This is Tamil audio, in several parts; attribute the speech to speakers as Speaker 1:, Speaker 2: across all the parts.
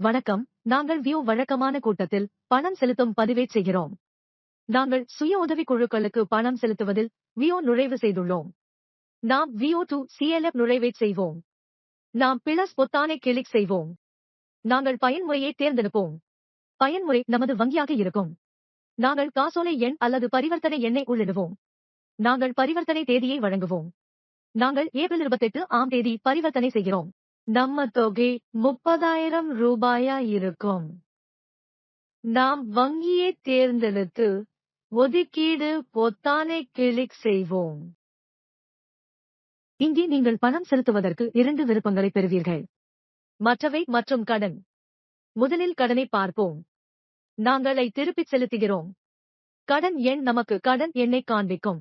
Speaker 1: வணக்கம். நாங்கள் வியூ வழக்கமான கூட்டத்தில் பணம் செலுத்தும் பதிவை செய்கிறோம். நாங்கள் சுய உதவிக் குழுக்களுக்கு பணம் செலுத்துவதில் வியோ நுழைவு செய்துள்ளோம். நாம் வியோ டு சிஎல்எஃப் நுழைவை செய்வோம். நாம் பிளஸ் பொத்தானை கிளிக் செய்வோம். நாங்கள் பயன்முறையை தேர்ந்தெடுப்போம். பயன்முறை நமது வங்கியாக இருக்கும். நாங்கள் காசோலை எண் அல்லது பரிவர்த்தனை எண்ணை உள்ளிடுவோம். நாங்கள் பரிவர்த்தனை தேதியை வழங்குவோம். நாங்கள் ஏப்ரல் இருபத்தெட்டு ஆம் தேதி பரிவர்த்தனை செய்கிறோம். நம்ம தொகை முப்பதாயிரம் ரூபாயா இருக்கும். நாம் வங்கியை தேர்ந்தெடுத்து ஒதுக்கீடு பொத்தானை கிளிக் செய்வோம். இங்கே நீங்கள் பணம் செலுத்துவதற்கு இரண்டு விருப்பங்களை பெறுவீர்கள். மற்றவை மற்றும் கடன். முதலில் கடனை பார்ப்போம். நாங்களை திருப்பிச் செலுத்துகிறோம். கடன் எண் நமக்கு கடன் எண்ணை காண்பிக்கும்.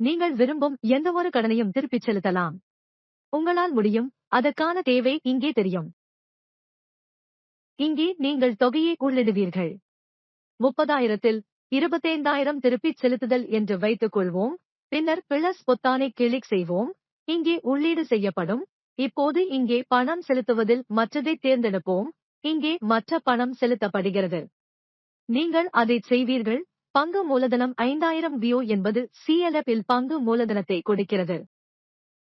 Speaker 1: நீங்கள் விரும்பும் எந்தவொரு கடனையும் திருப்பிச் செலுத்தலாம். உங்களால் முடியும் அதற்கான தேவை இங்கே தெரியும். இங்கே நீங்கள் தொகையை உள்ளிடுவீர்கள். முப்பதாயிரத்தில் இருபத்தைந்தாயிரம் திருப்பிச் செலுத்துதல் என்று வைத்துக் கொள்வோம் பின்னர் பிளஸ் பொத்தானை கிளிக் செய்வோம். இங்கே உள்ளீடு செய்யப்படும். இப்போது இங்கே பணம் செலுத்துவதில் மற்றதை தேர்ந்தெடுப்போம். இங்கே மற்ற பணம் செலுத்தப்படுகிறது. நீங்கள் அதைச் செய்வீர்கள். பங்கு மூலதனம் ஐந்தாயிரம் வியோ என்பது CLF இல் பங்கு மூலதனத்தை கொடுக்கிறது.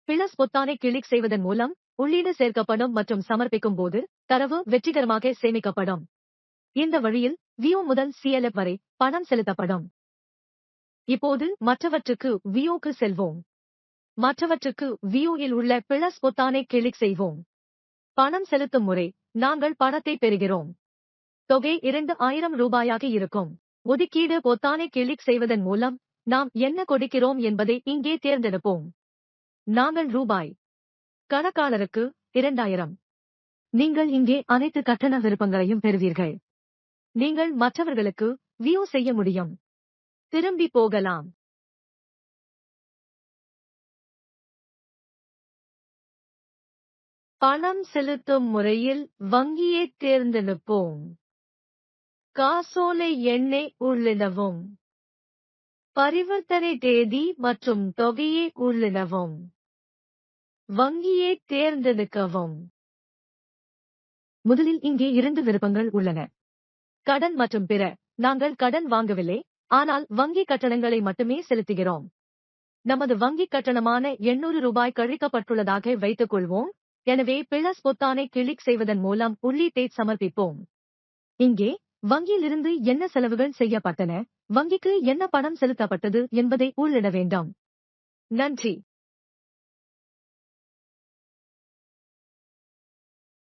Speaker 1: பிளஸ் பொத்தானை கிளிக் செய்வதன் மூலம் உள்ளீடு சேர்க்கப்படும் மற்றும் சமர்ப்பிக்கும் போது தரவு வெற்றிகரமாக சேமிக்கப்படும். இந்த வழியில் வியூ முதல் CLF வரை பணம் செலுத்தப்படும். இப்போது மற்றவற்றுக்கு வியோக்கு செல்வோம். மற்றவற்றுக்கு வியூ இல் உள்ள பிளஸ் பொத்தானை கிளிக் செய்வோம். பணம் செலுத்தும் முறை நாங்கள் பணத்தை பெறுகிறோம். தொகை இரண்டு ஆயிரம் ரூபாயாக இருக்கும். ஒதுக்கீடு பொத்தானை கிளிக் செய்வதன் மூலம் நாம் என்ன கொடுக்கிறோம் என்பதை இங்கே தேர்ந்தெடுப்போம். நாங்கள் ரூபாய். கணக்காளருக்கு இரண்டாயிரம். நீங்கள் இங்கே அனைத்து கட்டண விருப்பங்களையும் பெறுவீர்கள். நீங்கள் மற்றவர்களுக்கு வியூ செய்ய முடியும். திரும்பி போகலாம். பணம் செலுத்தும் முறையில் வங்கியை தேர்ந்தெடுப்போம். காசோலை எண்ணை உள்ளிடவும். பரிவர்த்தனை தேதி மற்றும் தொகையை உள்ளிடவும். வங்கியை தேர்ந்தெடுக்கவும். முதலில் இங்கே இரண்டு விருப்பங்கள் உள்ளன. கடன் மற்றும் பிற. நாங்கள் கடன் வாங்கவில்லை ஆனால் வங்கி கட்டணங்களை மட்டுமே செலுத்துகிறோம். நமது வங்கி கட்டணமான எண்ணூறு ரூபாய் கழிக்கப்பட்டுள்ளதாக வைத்துக் கொள்வோம் எனவே பிளஸ் பொத்தானை கிளிக் செய்வதன் மூலம் உள்ளீட்டை சமர்ப்பிப்போம். இங்கே வங்கியிலிருந்து என்ன செலவுகள் செய்யப்பட்டன வங்கிக்கு என்ன பணம் செலுத்தப்பட்டது என்பதை உள்ளிட வேண்டும். நன்றி.